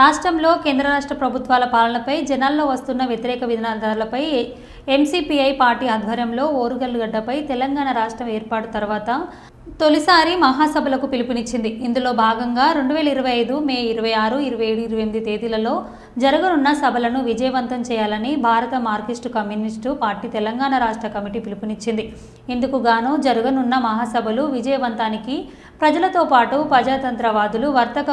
రాష్ట్రంలో కేంద్ర రాష్ట్ర ప్రభుత్వాల పాలనపై జనాల్లో వస్తున్న వ్యతిరేక విధానాలపై ఎంసీపీఐ పార్టీ ఆధ్వర్యంలో ఓరుగల్లుగడ్డపై తెలంగాణ రాష్ట్రం ఏర్పాటు తర్వాత తొలిసారి మహాసభలకు పిలుపునిచ్చింది. ఇందులో భాగంగా రెండు వేల ఇరవై ఐదు మే ఇరవై ఆరు ఇరవై ఏడు ఇరవై ఎనిమిది తేదీలలో జరగనున్న సభలను విజయవంతం చేయాలని భారత మార్కిస్టు కమ్యూనిస్టు పార్టీ తెలంగాణ రాష్ట్ర కమిటీ పిలుపునిచ్చింది. ఇందుకు గాను జరగనున్న మహాసభలు విజయవంతానికి ప్రజలతో పాటు ప్రజాతంత్రవాదులు వర్తక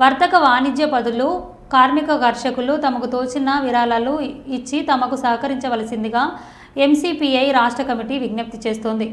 వర్తక వాణిజ్య పదులు కార్మిక కర్షకులు తమకు తోచిన విరాళాలు ఇచ్చి తమకు సహకరించవలసిందిగా ఎంసీపీఐ రాష్ట్ర కమిటీ విజ్ఞప్తి చేస్తోంది.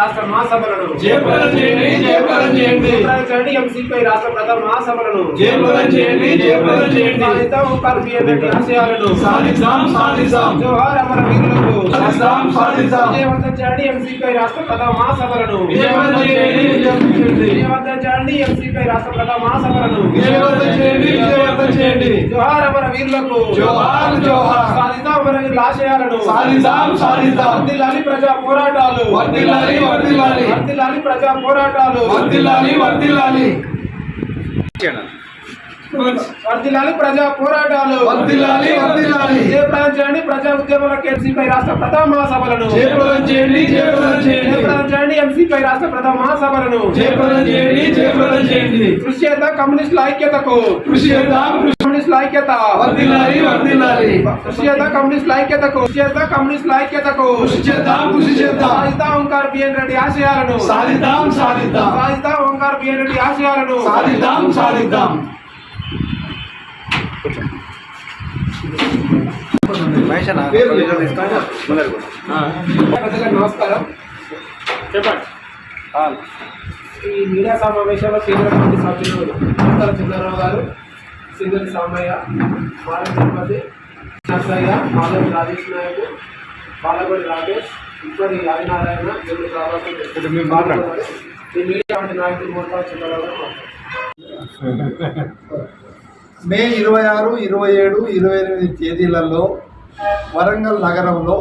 రాష్ట్ర మహాసభలను. జయప్రదం చేయండి జయప్రదం చేయండి నిర్వహించండి ఎంసీపై రాష్ట్ర ప్రథమ మహాసభలను. జయప్రదం చేయండి జయప్రదం చేయండి సాధిద్దాం ఓంకార్ బియ్యం ఆశయాలను. సాధిద్దాం సాధిద్దాం. జోహార్ అమర వీరులకు. సాధిద్దాం సాధిద్దాం. విజయవంతం చేయండి ఎంసీపై రాష్ట్ర ప్రథమ మహాసభలను. విజయవంతం చేయండి విజయవంతం చేయండి విజయవంతం చేయండి ఎంసీపై రాష్ట్ర ప్రథమ మహాసభలను. విజయవంతం చేయండి విజయవంతం చేయండి జోహార్ అమర వీరులకు. జోహార్ జోహార్ సాధిద్దాం అమర వీరుల ఆశయాలను. సాధిద్దాం సాధిద్దాం. వర్దిల్లాలి ప్రజా పోరాటాలు. వర్ధిల్లాలి వర్ధిల్లాలి. వర్దిల్లాలి ప్రజా పోరాటాలు. వర్ధిల్లాలి వర్ధిల్లాలి. వర్దిల్లాలి ప్రజా పోరాటాలు. వర్ధిల్లాలి వర్ధిల్లాలి. జయప్రదం చేయండి? ప్రజా ఉద్యమాలకు ఎంసీపై రాష్ట్ర ప్రథమ మహాసభలను. జయప్రదం చేయండి జయప్రదం చేయండి. జయప్రదం చేయండి? ఎంసీపై రాష్ట్ర ప్రథమ మహాసభలను. జయప్రదం చేయండి జయప్రదం చేయండి. కృషి చేద్దాం కమ్యూనిస్టుల ఐక్యతకు. కృషి చేద్దాం కమ్యూనిస్టుల ఐక్యత వర్ధిల్లాలి వర్ధిల్లాలి. కృషి చేద్దాం కమ్యూనిస్టుల ఐక్యతకు కృషి చేద్దాం కమ్యూనిస్టుల ఐక్యతకు కృషి చేద్దాం కృషి చేద్దాం సాధిద్దాం ఓంకార్ బిఎన్ రెడ్డి ఆశయాలను. సాధిద్దాం సాధిద్దాం. సాధిద్దాం ఓంకార్ బిఎన్ రెడ్డి ఆశయాలను. సాధిద్దాం సాధిద్దాం. నమస్కారం. చెప్పండి. ఈ మీడియా సమావేశంలో కేంద్ర కమిటీ సభ్యులు చంద్రరావు గారు సింగరి సామయ్య మారం తిరుపతి నర్సయ్య మాధవి రాజేష్ నాయక్ బాలగొడి రాజేష్ ఇప్పటి ఆదినారాయణ జల్లు ప్రభాకర్ ఈ మీడియా వంటి నాయకులు గారు మాట్లాడారు. మే ఇరవై ఆరు ఇరవై ఏడు ఇరవై ఎనిమిది తేదీలలో వరంగల్ నగరంలో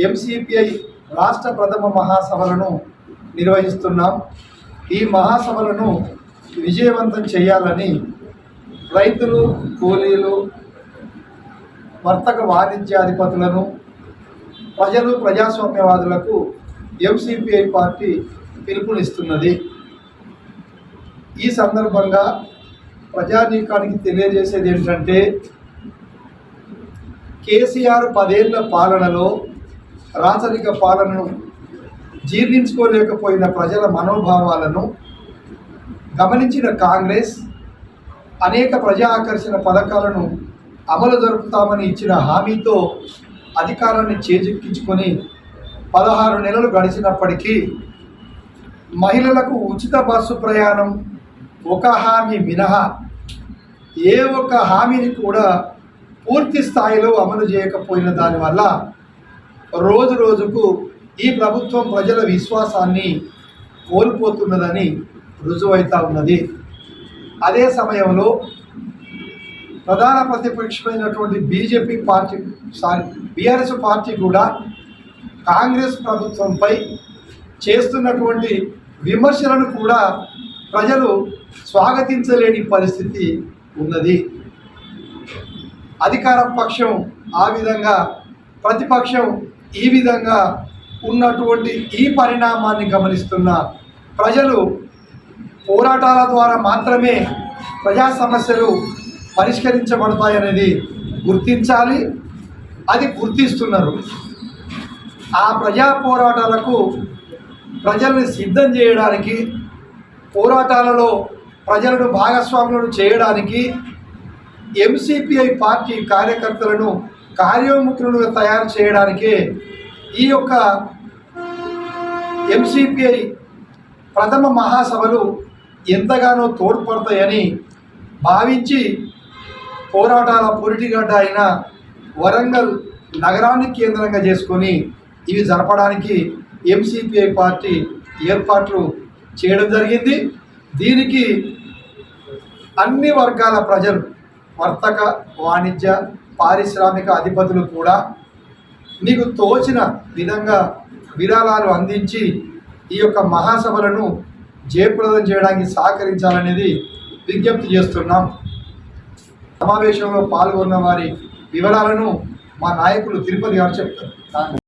ఎంసీపీఐ రాష్ట్ర ప్రథమ మహాసభలను నిర్వహిస్తున్నాం ఈ మహాసభలను విజయవంతం చేయాలని రైతులు కూలీలు వర్తక వాణిజ్యాధిపతులను ప్రజలు ప్రజాస్వామ్యవాదులకు ఎంసీపీఐ పార్టీ పిలుపునిస్తున్నది. ఈ సందర్భంగా ప్రజానీకానికి తెలియజేసేది ఏంటంటే కేసీఆర్ పదేళ్ళ పాలనలో రాచరిక పాలనను జీర్ణించుకోలేకపోయిన ప్రజల మనోభావాలను గమనించిన కాంగ్రెస్ అనేక ప్రజా ఆకర్షణ పథకాలను అమలు జరుపుతామని ఇచ్చిన హామీతో అధికారాన్ని చేజిక్కించుకొని పదహారు నెలలు గడిచినప్పటికీ మహిళలకు ఉచిత బస్సు ప్రయాణం ఒక హామీ మినహా ఏ ఒక్క హామీని కూడా పూర్తి స్థాయిలో అమలు చేయకపోయిన దానివల్ల రోజు రోజుకు ఈ ప్రభుత్వం ప్రజల విశ్వాసాన్ని కోల్పోతున్నదని రుజువైతా ఉన్నది. అదే సమయంలో ప్రధాన ప్రతిపక్షమైనటువంటి BJP party sorry BRS party కూడా కాంగ్రెస్ ప్రభుత్వంపై చేస్తున్నటువంటి విమర్శలను కూడా ప్రజలు స్వాగతించలేని పరిస్థితి ఉన్నది. అధికార పక్షం ఆ విధంగా ప్రతిపక్షం ఈ విధంగా ఉన్నటువంటి ఈ పరిణామాన్ని గమనిస్తున్న ప్రజలు పోరాటాల ద్వారా మాత్రమే ప్రజా సమస్యలు పరిష్కరించబడతాయనేది గుర్తించాలి. అది గుర్తిస్తున్నారు. ఆ ప్రజా పోరాటాలకు ప్రజల్ని సిద్ధం చేయడానికి పోరాటాలలో ప్రజలను భాగస్వాములను చేయడానికి ఎంసీపీఐ పార్టీ కార్యకర్తలను కార్యోముఖులుగా తయారు చేయడానికే ఈ యొక్క ఎంసీపీఐ ప్రథమ మహాసభలు ఎంతగానో తోడ్పడతాయని భావించి పోరాటాల పొరిటిగడ్డ అయిన వరంగల్ నగరాన్ని కేంద్రంగా చేసుకొని ఇవి జరపడానికి ఎంసీపీఐ పార్టీ ఏర్పాట్లు చేయడం జరిగింది. దీనికి అన్ని వర్గాల ప్రజలు వర్తక వాణిజ్య పారిశ్రామిక అధిపతులు కూడా మీకు తోచిన విధంగా విరాళాలు అందించి ఈ యొక్క మహాసభలను జయప్రదం చేయడానికి సహకరించాలనేది విజ్ఞప్తి చేస్తున్నాం. సమావేశంలో పాల్గొన్న వారి వివరాలను మా నాయకులు తిరుపతి గారు చెప్తారు.